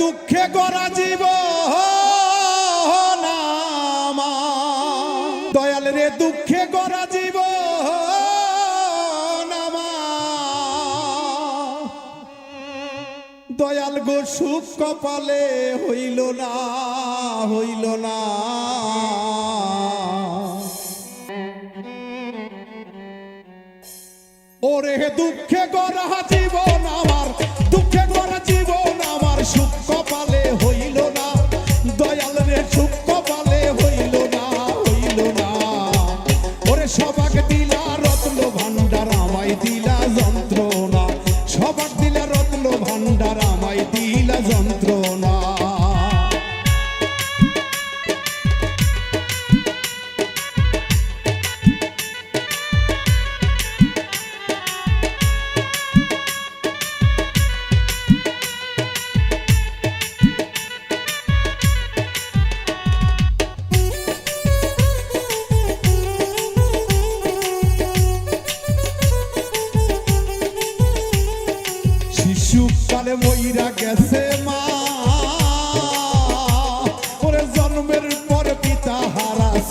দুঃখে গড়া জীব দয়াল রে, দুঃখে গড়া জীব দয়াল গো, সুখ কপালে হইল না হইল না। ওরে দুঃখে গড়া জীবন আমার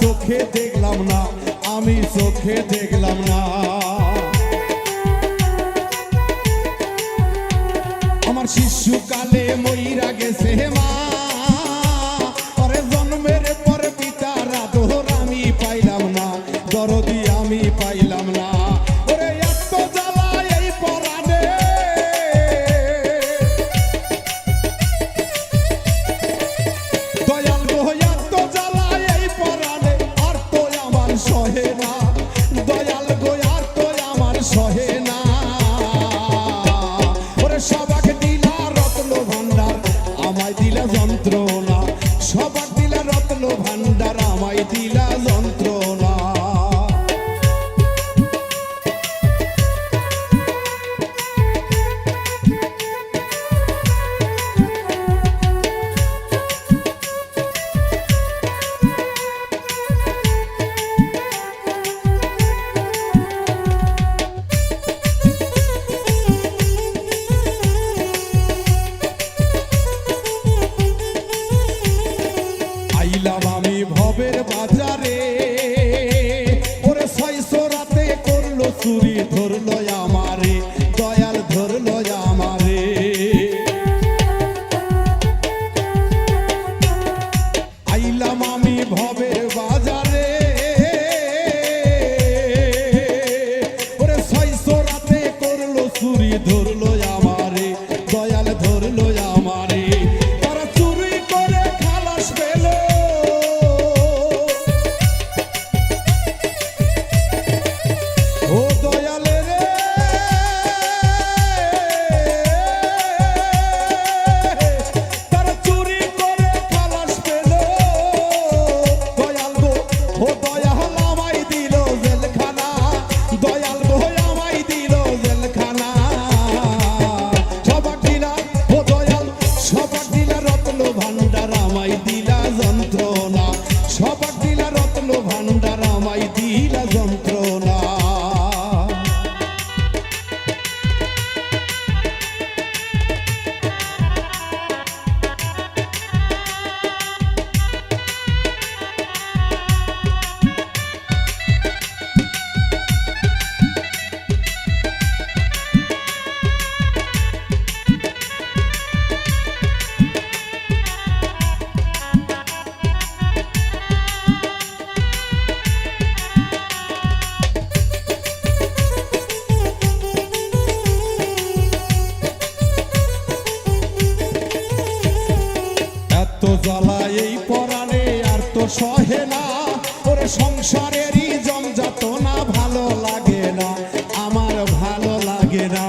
চোখে দেখলাম না আমি চোখে দেখলাম না। আমার শিশুকালে ময়রা গেছে মা। দিলা Turito বাধে না। ওর সংসারেরই জমজাত না ভালো লাগে না, আমার ভালো লাগে না।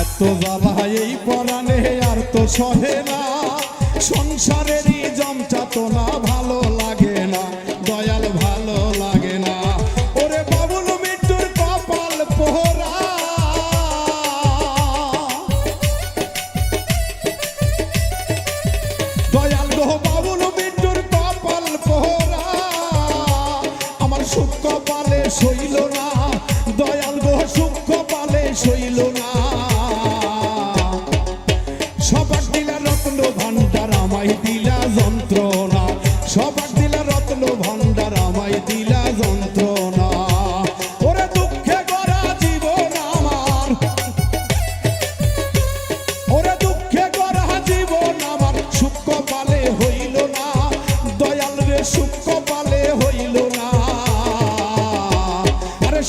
এত জ্বালা এই পরাণে আর তো সহে না। সংসারেরই জমজাত না ভালো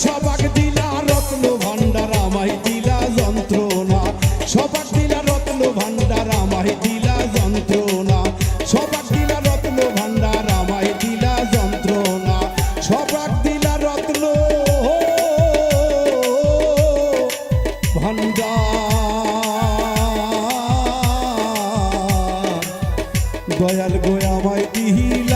সবাক দিলা রত্ন ভান্ডার আমায় দিলা যন্ত্রণা সবাক দিলা রত্ন ভান্ডার আমায় দিলা যন্ত্রণা সবাক দিলা রত্ন ভান্ডার আমায় দিলা যন্ত্রণা সবাক দিলা রত্ন ভান্ডার দয়াল গোয়া আমায় দিহিল